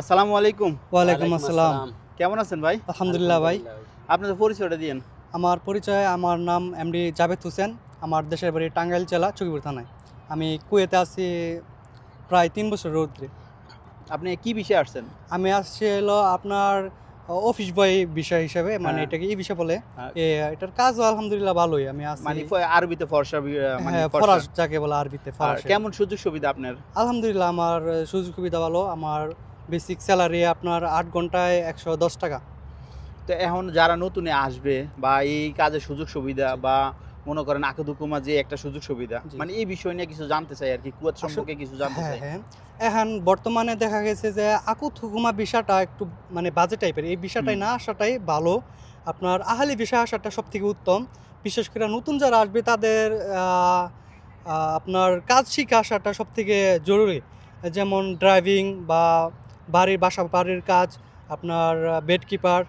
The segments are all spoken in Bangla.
আসসালামু আলাইকুম। ওয়ালাইকুম আসসালাম। কেমন আছেন ভাই? আলহামদুলিল্লাহ ভাই। আপনাদের পরিচয়টা দিয়েন। আমার পরিচয় আমার নাম এমডি জাভেদ হোসেন। আমার দেশের বাড়ি টাঙ্গাইল জেলা চকিপুর থানায়। আমি কুয়েতে আছি প্রায় তিন বছর রৌদ্রে। আপনি কি বিষয়ে আসছেন? আমি আসছি হলো আপনার অফিস বয় বিষয় হিসেবে মানে হ্যাঁ। এটাকে এই বিষয় বলে। এটার কাজও আলহামদুলিল্লাহ ভালোই। আমি আছি মানে আরবিতে ফর্সা মানে হ্যাঁ, ফর্সা। যাকে বলে আরবিতে আর ফরাস। কেমন সুযোগ সুবিধা আপনার? আলহামদুলিল্লাহ আমার সুযোগ সুবিধা ভালো। আমার বেসিক স্যালারি আপনার আট ঘন্টায় একশো দশ টাকা। তো এখন যারা নতুনে আসবে বা এই কাজের সুযোগ সুবিধা বা মনে করেন আকুদুকুমা যে একটা সুযোগ সুবিধা মানে এই বিষয় নিয়ে কিছু জানতে চাই আর কি কুয়াত সম্পর্কে কিছু জানতে হ্যাঁ চাই। হ্যাঁ। এখন বর্তমানে দেখা গেছে যে আকুত হুকুমা বিষয়টা একটু মানে বাজে টাইপের এই বিষয়টাই হুম। না আসাটাই ভালো। আপনার আহালি বিষয় আসাটা সব থেকে উত্তম। বিশেষ করে নতুন যারা আসবে তাদের আপনার কাজ শিখে আসাটা সব থেকে জরুরি। যেমন ড্রাইভিং বা বাড়ির বাসা বাড়ির কাজ আপনার বেড কিপার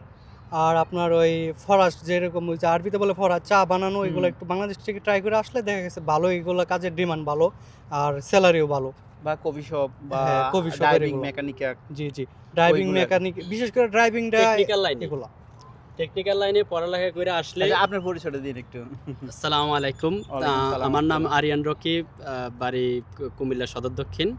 আর আপনার ওই ফরাস যেরকম ওই যে আরবিতে বলে ফরাস চা বানানো এগুলো একটু বাংলাদেশ থেকে ট্রাই করে আসলে দেখা গেছে ভালো এগুলো কাজের ডিমান্ড ভালো আর স্যালারিও ভালো। বা কফি শপ বা shop এর ড্রাইভিং মেকানিক জি জি ড্রাইভিং। মেকানিক বিশেষ করে ড্রাইভিংটা টেকনিক্যাল লাইনে এগুলো। টেকনিক্যাল লাইনে পড়ালেখা করে আসলে আচ্ছা, আপনার পরিচয়টা দিন একটু। আসসালামু আলাইকুম। আহ, আমার নাম আরিয়ান রকিব বাড়ি কুমিল্লা সদর দক্ষিণ।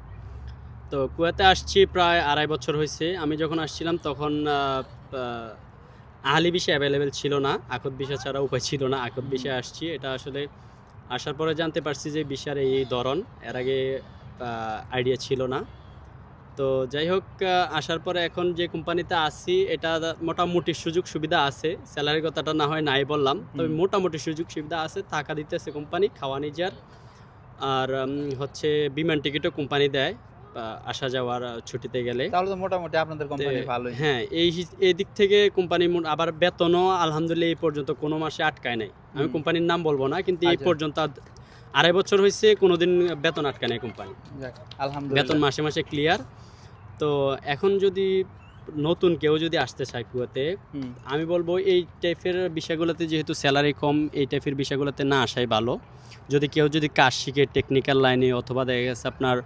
তো কুয়েতে আসছি প্রায় আড়াই বছর হয়েছে। আমি যখন আসছিলাম তখন আহ, আহ, আহলি বিষয় অ্যাভেলেবেল ছিল না। আকত বিষয় ছাড়া উপায় ছিল না। আকত বিষয় আসছি। এটা আসলে আসার পরে জানতে পারছি যে বিষয়ের এই ধরন এর আগে আইডিয়া ছিল না। তো যাই হোক আসার পরে এখন যে কোম্পানিতে আছি এটা মোটামুটি সুযোগ সুবিধা আছে। স্যালারির কথাটা না হয় নাই বললাম। তবে মোটামুটি সুযোগ সুবিধা আছে। টাকা দিতেছে কোম্পানি খাওয়া নিজের। আর হচ্ছে বিমান টিকিটও কোম্পানি দেয়। আসা যাওয়ার ছুটিতে গেলে। তাহলে তো মোটামুটি আপনাদের কোম্পানি ভালো হ্যাঁ এই এই দিক থেকে কোম্পানি আবার বেতনও আলহামদুলিল্লাহ এই পর্যন্ত কোনো মাসে আটকায় নাই। আমি কোম্পানির নাম বলব না কিন্তু এই আচ্ছা। পর্যন্ত আড়াই বছর হয়েছে কোনোদিন বেতন আটকায় নাই কোম্পানি আলহামদুলিল্লাহ। বেতন মাসে মাসে ক্লিয়ার তো এখন যদি নতুন কেউ যদি আসতে চায় কুয়াতে আমি বলব এই টাইপের বিষয়গুলোতে যেহেতু স্যালারি কম এই টাইপের বিষয়গুলোতে না আসাই ভালো। যদি কেউ যদি কাজ শিখে টেকনিক্যাল লাইনে অথবা দেখা গেছে আপনার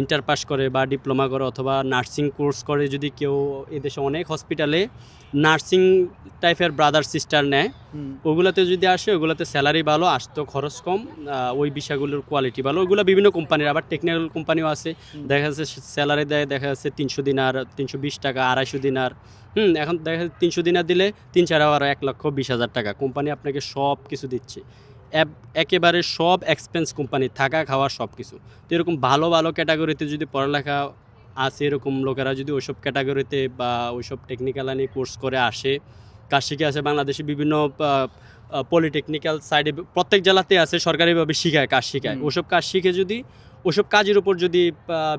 ইন্টার পাস করে বা ডিপ্লোমা করে অথবা নার্সিং কোর্স করে যদি কেউ এদেশে অনেক হসপিটালে নার্সিং টাইপের ব্রাদার সিস্টার নেয় ওগুলোতে যদি আসে ওগুলোতে স্যালারি ভালো আসতো খরচ কম ওই বিষয়গুলোর কোয়ালিটি ভালো। ওগুলো বিভিন্ন কোম্পানির আবার টেকনিক্যাল কোম্পানিও আছে। দেখা যাচ্ছে স্যালারি দেয় দেখা যাচ্ছে তিনশো দিন আর তিনশো বিশ টাকা আড়াইশো দিনার। হুম এখন দেখা যাচ্ছে তিনশো দিনার দিলে তিন চার আবার এক লক্ষ বিশ হাজার টাকা। কোম্পানি আপনাকে সব কিছু দিচ্ছে। একেবারে সব এক্সপেন্স কোম্পানি থাকা খাওয়া সব কিছু। তো এরকম ভালো ভালো ক্যাটাগরিতে যদি পড়ালেখা আছে এরকম লোকেরা যদি ওইসব ক্যাটাগরিতে বা ওইসব টেকনিক্যাল লাইনে কোর্স করে আসে কাজ শিখে আছে বাংলাদেশে বিভিন্ন পলিটেকনিক্যাল সাইডে প্রত্যেক জেলাতে আছে সরকারিভাবে শিখায় কাজ শিখায়। ওসব কাজ শিখে যদি ওসব কাজের উপর যদি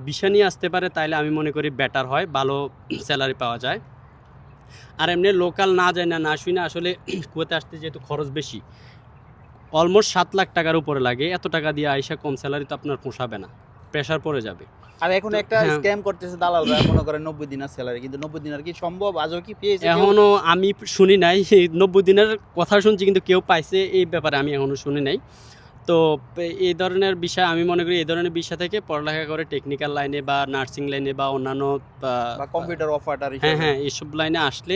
বিষয় নিয়ে আসতে পারে তাহলে আমি মনে করি বেটার হয় ভালো স্যালারি পাওয়া যায় আর এমনি লোকাল না যায় না না শুই না আসলে কুয়েতে আসতে যেহেতু খরচ বেশি অলমোস্ট সাত লাখ টাকার উপরে লাগে এত টাকা দিয়ে আইসা কম স্যালারি তো আপনার পোষাবে না প্রেশার পড়ে যাবে আর এখন একটা। স্ক্যাম করতেছে দালালরা মনে করেন নব্বই দিনের স্যালারি কিন্তু নব্বই দিনের কি সম্ভব আজও কি পেয়েছে? এখনও আমি শুনি নাই নব্বই দিনের কথা শুনছি কিন্তু কেউ পাইছে এই ব্যাপারে আমি এখনও শুনি নাই তো এই ধরনের বিষয় আমি মনে করি এই ধরনের বিষয় থেকে পড়ালেখা করে টেকনিক্যাল লাইনে বা নার্সিং লাইনে বা অন্যান্য কম্পিউটার অফারটার হ্যাঁ হ্যাঁ এইসব লাইনে আসলে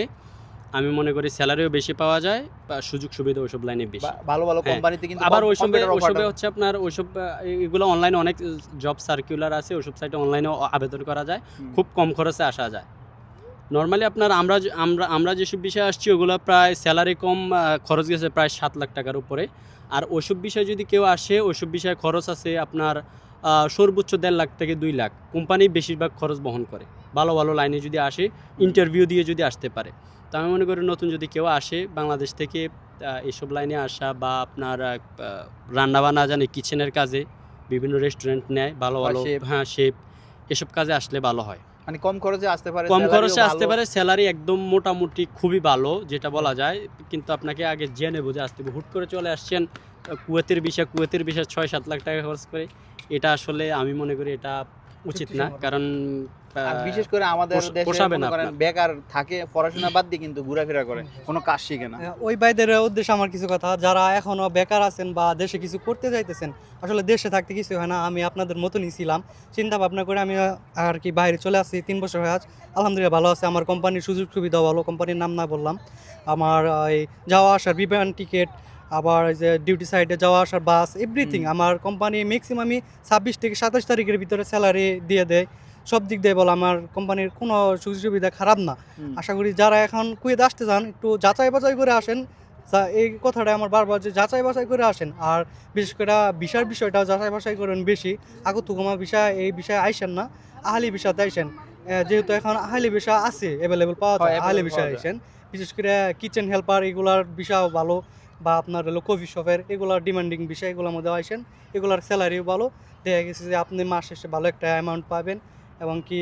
আমি মনে করি স্যালারিও বেশি পাওয়া যায় বা সুযোগ সুবিধা ওইসব লাইনে বেশি। ভালো ভালো হ্যাঁ। কোম্পানিতে কিন্তু আবার ওইসব ওইসবে হচ্ছে আপনার ওইসব এগুলো অনলাইনে অনেক জব সার্কুলার আছে ওইসব সাইটে অনলাইনেও আবেদন করা যায়। খুব কম খরচে আসা যায়। নর্মালি আপনার আমরা যে- আমরা আমরা যেসব বিষয়ে আসছি ওগুলো প্রায় স্যালারি কম খরচ গেছে প্রায় সাত লাখ টাকার উপরে। আর ওইসব বিষয়ে যদি কেউ আসে ওইসব বিষয়ে খরচ আছে আপনার সর্বোচ্চ দেড় লাখ থেকে দুই লাখ। কোম্পানি বেশিরভাগ খরচ বহন করে। ভালো ভালো লাইনে যদি আসে ইন্টারভিউ দিয়ে যদি আসতে পারে। তো আমি মনে করি নতুন যদি কেউ আসে বাংলাদেশ থেকে এসব লাইনে আসা বা আপনার রান্না বান্না জানে কিচেনের কাজে বিভিন্ন রেস্টুরেন্ট নেয় ভালো ভালো হ্যাঁ শেপ এসব কাজে আসলে ভালো হয়। মানে কম খরচে আসতে পারে কম খরচে আসতে পারে স্যালারি একদম মোটামুটি খুবই ভালো যেটা বলা যায়। কিন্তু আপনাকে আগে জেনে বুঝে আসতে হবে। হুট করে চলে আসছেন কুয়েতের বিষয় কুয়েতের বিষয় ছয় সাত লাখ টাকা খরচ করে এটা আসলে আমি মনে করি এটা উচিত না কারণ বিশেষ করে আমাদের দেশে। বেকার থাকে পড়াশোনা বাদ দিয়ে কিন্তু ঘোরাফেরা করে কোনো কাজ শিখে না। ওই ভাইদের উদ্দেশ্যে আমার কিছু কথা যারা এখনও বেকার আছেন বা দেশে কিছু করতে চাইতেছেন আসলে দেশে থাকতে কিছু হয় না আমি আপনাদের মতনই ছিলাম। চিন্তা ভাবনা করে আমি আর কি বাইরে চলে আসছি তিন বছর হয়ে আজ আলহামদুলিল্লাহ ভালো আছে আমার কোম্পানির সুযোগ সুবিধা ভালো কোম্পানির নাম না বললাম। আমার এই যাওয়া আসার বিমান টিকিট আবার এই যে ডিউটি সাইডে যাওয়া আসার বাস এভরিথিং আমার কোম্পানি ম্যাক্সিমামই ছাব্বিশ থেকে সাতাশ তারিখের ভিতরে স্যালারি দিয়ে দেয়। সব দিক দিয়ে বলো আমার কোম্পানির কোনো সুযোগ সুবিধা খারাপ না। আশা করি যারা এখন কুয়েত আসতে চান একটু যাচাই বাছাই করে আসেন। এই কথাটা আমার বারবার যে যাচাই বাছাই করে আসেন। আর বিশেষ করে বিষয়ের বিষয়টা যাচাই বাছাই করেন বেশি। আগত তুকমা বিষয় এই বিষয়ে আইসেন না আহালি বিষয়তে আইসেন। যেহেতু এখন আহালি বিষয় আছে অ্যাভেলেবেল পাওয়া যায় আহালি available বিষয় পাওয়া আইসেন। বিশেষ করে কিচেন হেল্পার এগুলার বিষয়ও ভালো। বা আপনার হলো কফি শপের এগুলার ডিমান্ডিং বিষয় এগুলোর মধ্যে আসেন এগুলার স্যালারিও ভালো। দেখা গেছে যে আপনি মাস শেষে ভালো একটা অ্যামাউন্ট পাবেন এবং কি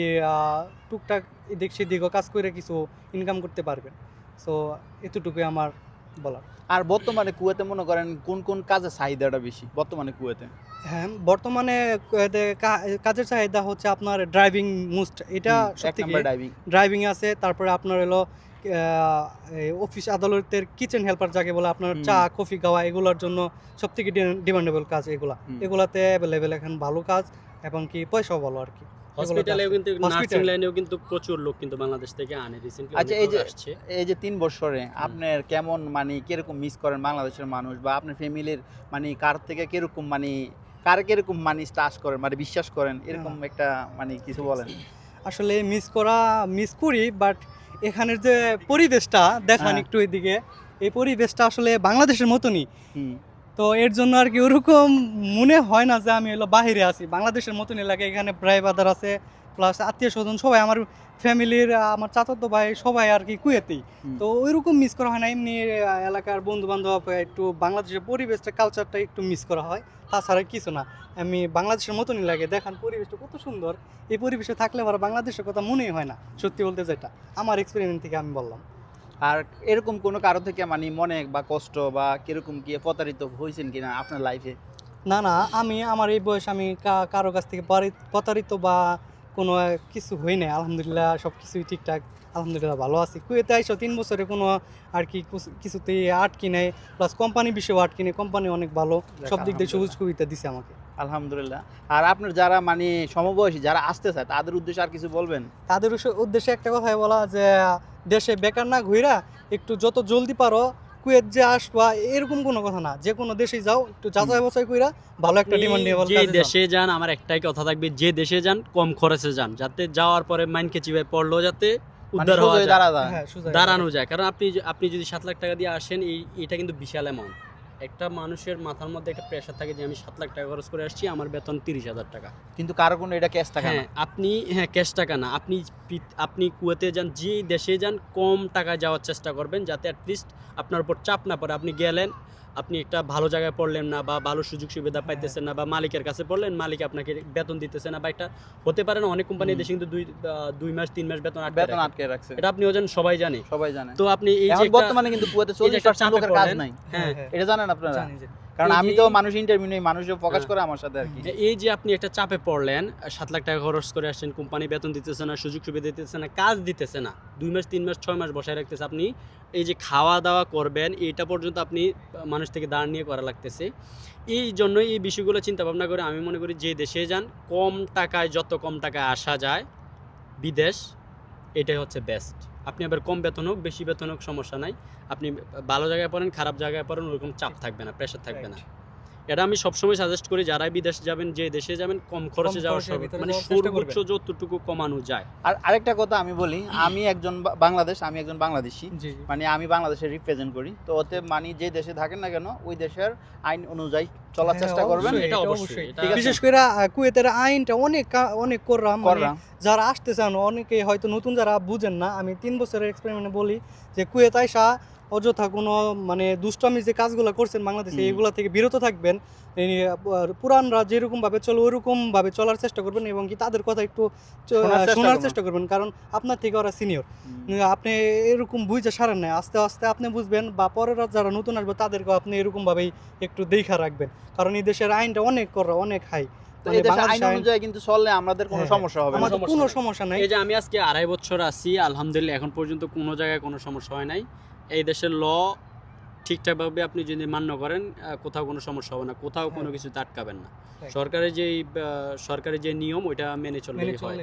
টুকটাক এদিক সেদিকও কাজ করে কিছু ইনকাম করতে পারবেন। সো এতটুকুই আমার বলার। আর বর্তমানে কুয়েতে মনে করেন কোন কোন কাজের চাহিদাটা বেশি বর্তমানে কুয়েতে? হ্যাঁ বর্তমানে কাজের চাহিদা হচ্ছে আপনার ড্রাইভিং মোস্ট এটা ড্রাইভিং ড্রাইভিং আছে। তারপরে আপনার হলো অফিস আদালতের কিচেন হেল্পার যাকে বলে আপনার চা কফি খাওয়া এগুলোর জন্য সব থেকে ডিমান্ডেবল কাজ এগুলা। এগুলাতে অ্যাভেলেবেল এখন ভালো কাজ এবং কি পয়সাও ভালো আর কি। হসপিটালেও কিন্তু নার্সিং লাইনেও কিন্তু প্রচুর লোক কিন্তু বাংলাদেশ থেকে আনে রিসেন্টলি আচ্ছা, এই যে- এই যে তিন বছরে আপনার কেমন মানে কীরকম মিস করেন বাংলাদেশের মানুষ বা আপনার ফ্যামিলির মানে কার থেকে কীরকম মানে কার কীরকম মানে ট্রাস্ট করেন মানে বিশ্বাস করেন এরকম একটা মানে কিছু বলেন। আসলে মিস করা মিস করি বাট এখানের যে পরিবেশটা দেখান হ্যাঁ। একটু এদিকে এই পরিবেশটা আসলে বাংলাদেশের মতনই। তো এর জন্য আর কি ওরকম মনে হয় না যে আমি হলো বাহিরে আছি বাংলাদেশের মতনই লাগে। এখানে প্রায় বাজার আছে প্লাস আত্মীয় স্বজন সবাই আমার ফ্যামিলির আমার চাচাতো ভাই সবাই আর কি কুয়েতেই। তো ওইরকম মিস করা হয় না। এমনি এলাকার বন্ধু বান্ধব একটু বাংলাদেশের পরিবেশটা কালচারটা একটু মিস করা হয়। তাছাড়া কিছু না। আমি বাংলাদেশের মতনই লাগে। দেখান পরিবেশটা কত সুন্দর। এই পরিবেশে থাকলে আবার বাংলাদেশের কথা মনেই হয় না। সত্যি বলতে যেটা। আমার এক্সপেরিমেন্ট থেকে আমি বললাম। আর এরকম কোনো কারও থেকে মানে মনে বা কষ্ট বা কীরকম কি প্রতারিত হয়েছেন কিনা আপনার লাইফে না না। আমি আমার এই বয়স আমি কারও কাছ থেকে প্রতারিত বা কোনো কিছু হই নাই আলহামদুলিল্লাহ সব কিছুই ঠিকঠাক আলহামদুলিল্লাহ ভালো আছি। কুয়েতে আইসো তিন বছরে কোনো আর কি কুছ- কিছুতেই আটকি নেই প্লাস কোম্পানি বিষয়েও আটকি নেই কোম্পানি অনেক ভালো সব দিক দিয়ে সুযোগ সুবিধা দিছে আমাকে। আলহামদুলিল্লাহ। আর আপনার যারা মানে সমবয়সী যারা আসতে চায় তাদের উদ্দেশ্যে আর কিছু বলবেন? তাদের উদ্দেশ্যে একটা কথাই বলা যে দেশে বেকার না ঘুরা একটু যত জলদি পারো কুয়েত যে আসবা এরকম কোনো কথা না। যে কোনো দেশে যাও একটু যাচাই বাছাই কইরা ভালো একটা ডিমান্ড নিয়ে যে দেশে যান আমার একটাই কথা থাকবে যে দেশে যান কম খরচে যান যাতে যাওয়ার পরে মাইনকে চিবাই পড়ল যাতে মানে উদ্ধার হওয়া হ্যাঁ দাঁড়ানো যায়। কারণ আপনি আপনি যদি সাত লাখ টাকা দিয়ে আসেন এই এটা কিন্তু বিশাল অ্যামাউন্ট একটা মানুষের মাথার মধ্যে একটা প্রেশার থাকে যে আমি সাত লাখ টাকা খরচ করে আসছি আমার বেতন তিরিশ হাজার টাকা। কিন্তু কারও কোনো এটা ক্যাশ টাকা হ্যাঁ আপনি হ্যাঁ ক্যাশ টাকা না। আপনি আপনি কুয়েতে যান যে দেশে যান কম টাকা যাওয়ার চেষ্টা করবেন যাতে অ্যাটলিস্ট আপনার উপর চাপ না পড়ে। আপনি গেলেন আপনি একটা ভালো জায়গায় পড়লেন না বা ভালো সুযোগ সুবিধা পাইতেছেন না বা মালিকের কাছে পড়লেন মালিক আপনাকে বেতন দিতেছে না বা একটা হতে পারে না অনেক কোম্পানি। দেশে কিন্তু দুই দুই মাস তিন মাস বেতন আটকে বেতন আটকে রাখছে। এটা আপনি জানেন সবাই জানে। সবাই জানে। তো আপনি এই যে বর্তমানে কিন্তু একটা পার্সেন্ট লোকের কাজ নাই। হ্যাঁ। এটা জানেন আপনারা? কারণ আমি তো মানুষ ইন্টারভিউ নেই মানুষ ফোকাস হ্যাঁ। করে আমার সাথে আর কি এই যে আপনি একটা চাপে পড়লেন সাত লাখ টাকা খরচ করে আসছেন কোম্পানি বেতন দিতেছে না সুযোগ সুবিধা দিতেছে না কাজ দিতেছে না দুই মাস তিন মাস ছয় মাস বসায় রাখতেছে আপনি এই যে খাওয়া দাওয়া করবেন এটা পর্যন্ত আপনি মানুষ থেকে দাঁড় নিয়ে করা লাগতেছে এই জন্য এই বিষয়গুলো চিন্তা ভাবনা করে আমি মনে করি যে দেশে যান কম টাকায় যত কম টাকায় আসা যায় বিদেশ এটাই হচ্ছে বেস্ট আপনি আবার কম বেতন হোক, বেশি বেতন হোক, সমস্যা নাই। আপনি ভালো জায়গায় পড়েন, খারাপ জায়গায় পড়েন, ওরকম চাপ থাকবে না প্রেশার থাকবে না। এটা আমি সবসময় সাজেস্ট করি যারা বিদেশ যাবেন যে দেশে যাবেন কম খরচে যাওয়ার মানে সর্বোচ্চ যতটুকু কমানো যায়। আর আরেকটা কথা আমি বলি আমি একজন বাংলাদেশ আমি একজন বাংলাদেশি। মানে আমি বাংলাদেশের রিপ্রেজেন্ট করি। তো ওতে মানে যে দেশে থাকেন না কেন ওই দেশের আইন অনুযায়ী চলার হ্যাঁ, চেষ্টা করবেন। এটা অবশ্যই। বিশেষ করে কুয়েতের আইনটা অনেক অনেক করলাম মানে করলাম যারা আসতে চান অনেকে হয়তো নতুন যারা বুঝেন না আমি তিন বছরের এক্সপেরিমেন্টে বলি যে কুয়েত আইসা অযথা কোনো মানে দুষ্টামি যে কাজগুলো করছেন বাংলাদেশে। এগুলো থেকে বিরত থাকবেন। পুরানরা যেরকম ভাবে চলে ওরকম ভাবে চলার চেষ্টা করবেন এবং কি তাদের কথা একটু শোনার চেষ্টা করবেন। কারণ আপনার থেকে ওরা সিনিয়র। আপনি এরকম বুঝে সারেন না। আস্তে আস্তে আপনি বুঝবেন বা পরের যারা নতুন আসবে তাদেরকেও আপনি এরকম ভাবেই একটু দেখা রাখবেন। কারণ এই দেশের আইনটা অনেক করা অনেক হাই। তো এই দেশে বাংলাদেশ আইন আইন- অনুযায়ী কিন্তু চললে আমাদের কোনো সমস্যা হবে না। সমস্যা কোনো নাই। সমস্যা নাই। এই যে আমি আজকে আড়াই বছর আছি আলহামদুলিল্লাহ এখন পর্যন্ত কোনো জায়গায় কোনো সমস্যা হয় নাই। এই দেশের ল ঠিকঠাকভাবে আপনি যদি মান্য করেন কোথাও কোনো সমস্যা হবে না। কোথাও কোনো হ্যাঁ। কিছু আটকাবেন না। হ্যাঁ। সরকারের যে সরকারের যে নিয়ম ওইটা মেনে চললেই হয়।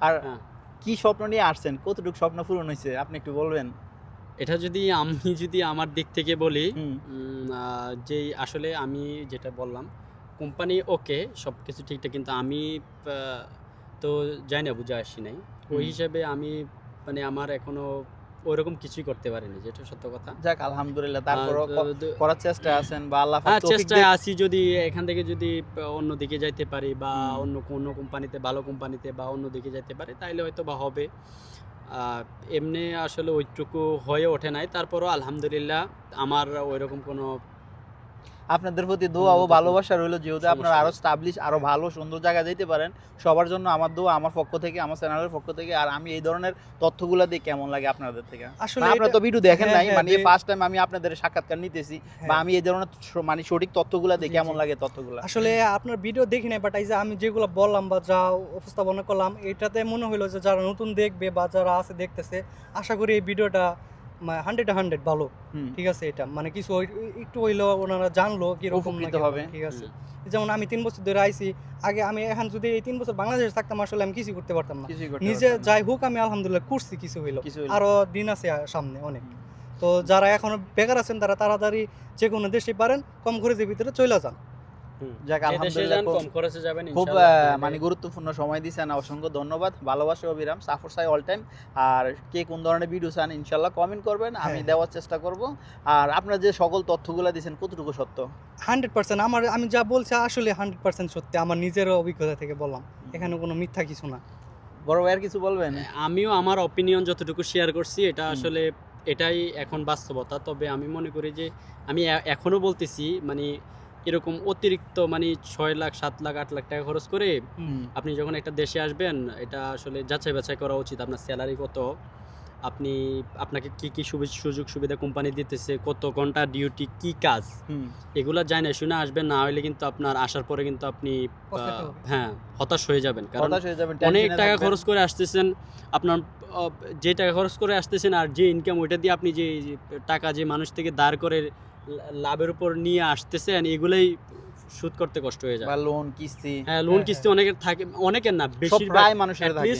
আর হ্যাঁ। কি স্বপ্ন নিয়ে আসছেন? কতটুকু স্বপ্ন পূরণ হয়েছে? আপনি একটু বলবেন। এটা যদি আমি যদি আমার দিক থেকে বলি যেই আসলে আমি যেটা বললাম কোম্পানি ওকে সব কিছু ঠিকঠাক কিন্তু আমি তো যাই না বুঝে আসি নাই। ওই হিসাবে আমি মানে আমার এখনও ওইরকম কিছুই করতে পারেনি যেটা সত্য কথা। যাক আলহামদুলিল্লাহ তারপর করার চেষ্টা আছেন বা আল্লাহ হ্যাঁ চেষ্টায় আসি যদি এখান থেকে যদি অন্য দিকে যাইতে পারি বা। অন্য কোনো কোম্পানিতে ভালো কোম্পানিতে বা অন্য দিকে যাইতে পারি তাইলে হয়তো বা হবে। এমনি আসলে ওইটুকু হয়ে ওঠে নাই। তারপরও আলহামদুলিল্লাহ আমার ওইরকম কোনো আপনাদের প্রতি দোয়া ও ভালোবাসা রইল যেহেতু আপনারা আরও স্টাবলিশ আরও ভালো সুন্দর জায়গায় যেতে পারেন। সবার জন্য আমার দোয়া আমার পক্ষ থেকে আমার চ্যানেলের পক্ষ থেকে। আর আমি এই ধরনের তথ্যগুলো দিয়ে কেমন লাগে আপনাদের থেকে? আসলে আপনারা তো ভিডিও দেখেন হ্যাঁ, নাই হ্যাঁ, মানে যে- ফার্স্ট টাইম আমি আপনাদের সাক্ষাৎকার নিতেছি। বা হ্যাঁ। আমি এই ধরনের মানে সঠিক তথ্যগুলো দিয়ে কেমন। লাগে তথ্যগুলো? আসলে আপনার ভিডিও দেখি নাই বাট এই যে আমি যেগুলো বললাম বা যা উপস্থাপনা করলাম এটাতে মনে হলো যে যারা নতুন দেখবে বা যারা আছে দেখতেছে আশা করি এই ভিডিওটা হান্ড্রেড হান্ড্রেড ভালো। ঠিক আছে এটা। মানে কিছু একটু হইলেও ওনারা জানলো কীরকম হবে। ঠিক আছে। যেমন আমি তিন বছর ধরে আইছি আগে আমি এখন যদি এই তিন বছর বাংলাদেশে থাকতাম আসলে আমি কিছু করতে পারতাম না। নিজে যাই হোক আমি আলহামদুলিল্লাহ করছি কিছু হইল আরও দিন আছে সামনে অনেক। তো যারা এখনও বেকার আছেন তারা তাড়াতাড়ি যে কোনো দেশে পারেন কম খরচের ভিতরে চলে যান। যাক আলহামদুলিল্লাহ খুব- মানে গুরুত্বপূর্ণ সময় দিয়েছেন অসংখ্য ধন্যবাদ ভালোবাসা অবিরাম সাফর সাই অল টাইম আর কে কোন ধরনের ভিডিও চান ইনশাল্লাহ কমেন্ট করবেন আমি হ্যাঁ। দেওয়ার চেষ্টা করব। আর আপনার যে সকল তথ্যগুলো দিয়েছেন কতটুকু সত্য? হান্ড্রেড পার্সেন্ট আমার আমি যা বলছি আসলে হান্ড্রেড পার্সেন্ট সত্যি আমার নিজের অভিজ্ঞতা থেকে বললাম। এখানে কোনো মিথ্যা কিছু না। বড় ভাইয়ের কিছু বলবেন? আমিও আমার অপিনিয়ন যতটুকু শেয়ার করছি এটা আসলে এটাই এখন বাস্তবতা। তবে আমি মনে করি যে আমি এখনও বলতেছি মানে এরকম অতিরিক্ত মানে ছয় লাখ সাত লাখ আট লাখ টাকা খরচ করে আপনি যখন একটা দেশে আসবেন এটা আসলে যাচাই বাছাই করা উচিত আপনার স্যালারি কত আপনি আপনাকে কি কি সুযোগ সুবিধা কোম্পানি দিতেছে কত ঘণ্টা ডিউটি কি কাজ। এগুলো জানে শুনে আসবেন না হলে কিন্তু আপনার আসার পরে কিন্তু আপনি হ্যাঁ হতাশ হয়ে যাবেন। কারণ অনেক টাকা খরচ করে আসতেছেন আপনার যে টাকা খরচ করে আসতেছেন আর যে ইনকাম ওইটা দিয়ে আপনি যে টাকা যে মানুষ থেকে দাঁড় করে লাভের উপর নিয়ে আসতেছে এগুলোই সুদ করতে কষ্ট হয়ে যায়। বা লোন কিস্তি হ্যাঁ লোন হ্যাঁ, কিস্তি অনেকের থাকে অনেকের না বেশিরভাগ প্রায় মানুষের থাকে।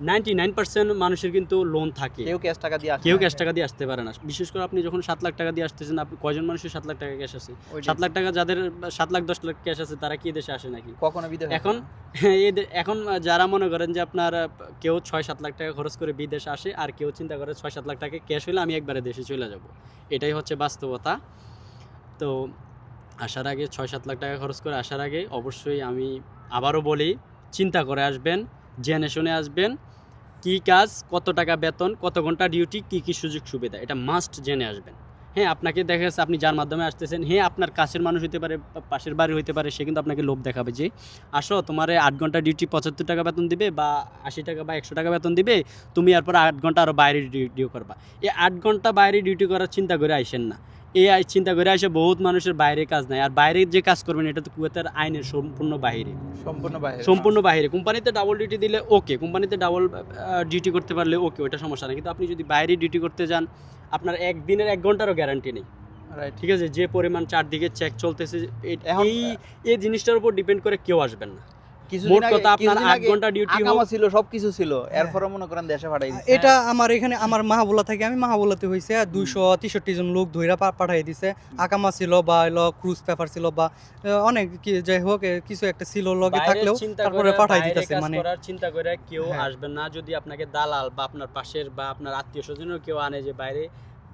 নাইনটি নাইন পার্সেন্ট মানুষের কিন্তু লোন থাকে। কেউ ক্যাশ টাকা দিয়ে কেউ ক্যাশ টাকা দিয়ে আসতে পারে না। বিশেষ করে আপনি যখন সাত লাখ টাকা দিয়ে আসতেছেন আপনি কয়জন মানুষের সাত লাখ টাকা ক্যাশ আছে? সাত লাখ টাকা যাদের সাত লাখ দশ লাখ ক্যাশ আছে তারা কি দেশে আসে নাকি? কখনো বিদেশ এখন এখন যারা মনে করেন যে আপনার কেউ ছয় সাত লাখ টাকা খরচ করে বিদেশে আসে আর কেউ চিন্তা করে ছয় সাত লাখ টাকা ক্যাশ হলে আমি একবারে দেশে চলে যাব। এটাই হচ্ছে বাস্তবতা। তো আসার আগে ছয় সাত লাখ টাকা খরচ করে আসার আগে অবশ্যই আমি আবারও বলি চিন্তা করে আসবেন। জেনে শুনে আসবেন কি কাজ, কত টাকা বেতন, কত ঘণ্টা ডিউটি, কি কি সুযোগ সুবিধা, এটা মাস্ট জেনে আসবেন। হ্যাঁ আপনাকে দেখা যাচ্ছে আপনি যার মাধ্যমে আসতেছেন হ্যাঁ আপনার কাছের মানুষ হতে পারে পাশের বাড়ি হতে পারে, সে কিন্তু আপনাকে লোভ দেখাবে যে, আসো, তোমার আট ঘণ্টা ডিউটি পঁচাত্তর টাকা বেতন দিবে বা আশি টাকা বা একশো টাকা বেতন দিবে, তুমি এরপর আট ঘণ্টা আরও বাইরে ডিউটি করবা। এই আট ঘণ্টা বাইরে ডিউটি করার চিন্তা করে আইসেন না। এই আই- চিন্তা করে আসে বহুত মানুষের বাইরে কাজ নাই। আর বাইরে যে কাজ করবেন এটা তো কুয়েতের আইনের সম্পূর্ণ বাইরে সম্পূর্ণ বাইরে সম্পূর্ণ বাইরে কোম্পানিতে ডাবল ডিউটি দিলে ওকে কোম্পানিতে ডাবল ডিউটি করতে পারলে ওকে ওটা সমস্যা নেই। কিন্তু আপনি যদি বাইরে ডিউটি করতে যান আপনার একদিনের এক ঘন্টারও গ্যারান্টি নেই। ঠিক আছে? যে পরিমাণ চারদিকে চেক চলতেছে এই- এই জিনিসটার উপর ডিপেন্ড করে কেউ আসবেন না। মোট আগে কথা আপনার কিছুদিন ঘণ্টা ডিউটি হোক। আকামা ছিল সবকিছু ছিল। এরপরে মনে করেন দেশে পাঠাই এটা আমার এখানে আমার মাহাবুলা থেকে আমি মাহাবুলাতে হয়েছে দুইশো তেষট্টি জন লোক ধইরা পাঠাই দিছে। আকামা ছিল বা এলো ক্রুজ পেপার ছিল বা অনেক যাই হোক কিছু একটা ছিল লগে থাকলেও চিন্তা তারপরে করে, পাঠাই দিতেছে মানে। করার চিন্তা করে কেউ হ্যাঁ। আসবেন না। যদি আপনাকে দালাল বা আপনার পাশের বা আপনার আত্মীয় স্বজনও কেউ আনে যে বাইরে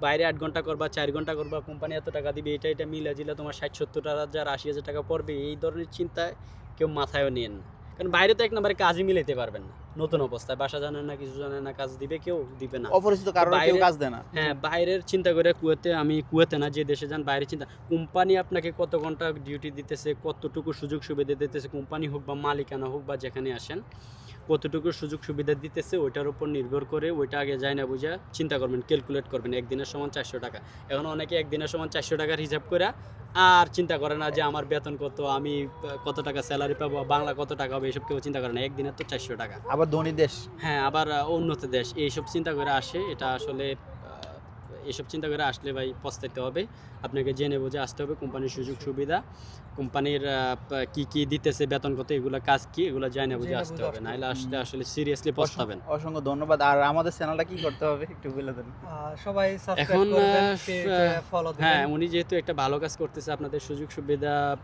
বাইরে আট ঘণ্টা করবা চার ঘণ্টা করবা কোম্পানি এত টাকা দিবে এটা এটা মিলে জিলে তোমার ষাট সত্তর হাজার আশি হাজার টাকা পড়বে এই ধরনের চিন্তায় কেউ মাথায়ও নিয়েন না। কারণ বাইরে তো এক নম্বরে কাজই মিলাইতে পারবেন না নতুন অবস্থায়। বাসা জানে না কিছু জানে না কাজ দিবে কেউ দিবে না। অপরিচিত কারণে কেউ কাজ দেয় না। হ্যাঁ বাইরের চিন্তা করে কুয়েতে আমি কুয়েতে না যে দেশে যান বাইরে চিন্তা। কোম্পানি আপনাকে কত ঘণ্টা ডিউটি দিতেছে কতটুকু সুযোগ সুবিধা দিতেছে কোম্পানি হোক বা মালিকানা হোক বা যেখানে আসেন কতটুকু সুযোগ সুবিধা দিতেছে ওইটার উপর নির্ভর করে ওইটা আগে যায় না বুঝা চিন্তা করবেন ক্যালকুলেট করবেন। একদিনের সমান চারশো টাকা। এখন অনেকে একদিনের সমান চারশো টাকার হিসাব করে আর চিন্তা করে না যে আমার বেতন কত আমি কত টাকা স্যালারি পাবো বাংলা কত টাকা হবে এইসব কেউ চিন্তা করে না। একদিনের তো চারশো টাকা। আবার ধনী দেশ। হ্যাঁ আবার উন্নত দেশ। এইসব চিন্তা করে আসে। এটা আসলে এসব চিন্তা করে আসলে ভাই পস্তাইতে হবে। আপনাকে জেনে বুঝে আসতে হবে কোম্পানির সুযোগ সুবিধা কোম্পানির কি কি দিতেছে বেতন কত এগুলো কাজ কি এগুলো জেনে বুঝে আসতে হবে। আসতে নাহলে আসলে আসলে সিরিয়াসলি পস্তাবেন। অসংখ্য- অসংখ্য ধন্যবাদ। আর আমাদের চ্যানেলটা কি করতে হবে? একটু বলে দেন। সবাই সাবস্ক্রাইব এখন, করবেন আহ, ফলো হ্যাঁ উনি যেহেতু একটা ভালো কাজ করতেছে আপনাদের সুযোগ সুবিধা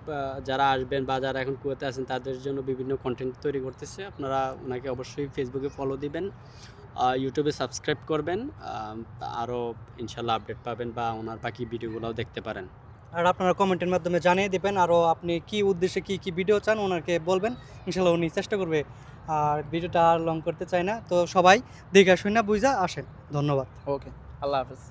যারা আসবেন বা যারা এখন কুয়েতে আছেন তাদের জন্য বিভিন্ন কন্টেন্ট তৈরি করতেছে। আপনারা ওনাকে অবশ্যই ফেসবুকে ফলো দিবেন। ইউটিউবে সাবস্ক্রাইব করবেন আরও ইনশাল্লাহ আপডেট পাবেন বা ওনার বাকি ভিডিওগুলোও দেখতে পারেন। আর আপনারা কমেন্টের মাধ্যমে জানিয়ে দেবেন আরও আপনি কি উদ্দেশ্যে কি কি ভিডিও চান ওনাকে বলবেন ইনশাল্লাহ উনি চেষ্টা করবে। আর ভিডিওটা আর লং করতে চায় না তো সবাই দেখে শুনে বুঝা আসেন। ধন্যবাদ। ওকে আল্লাহ হাফেজ।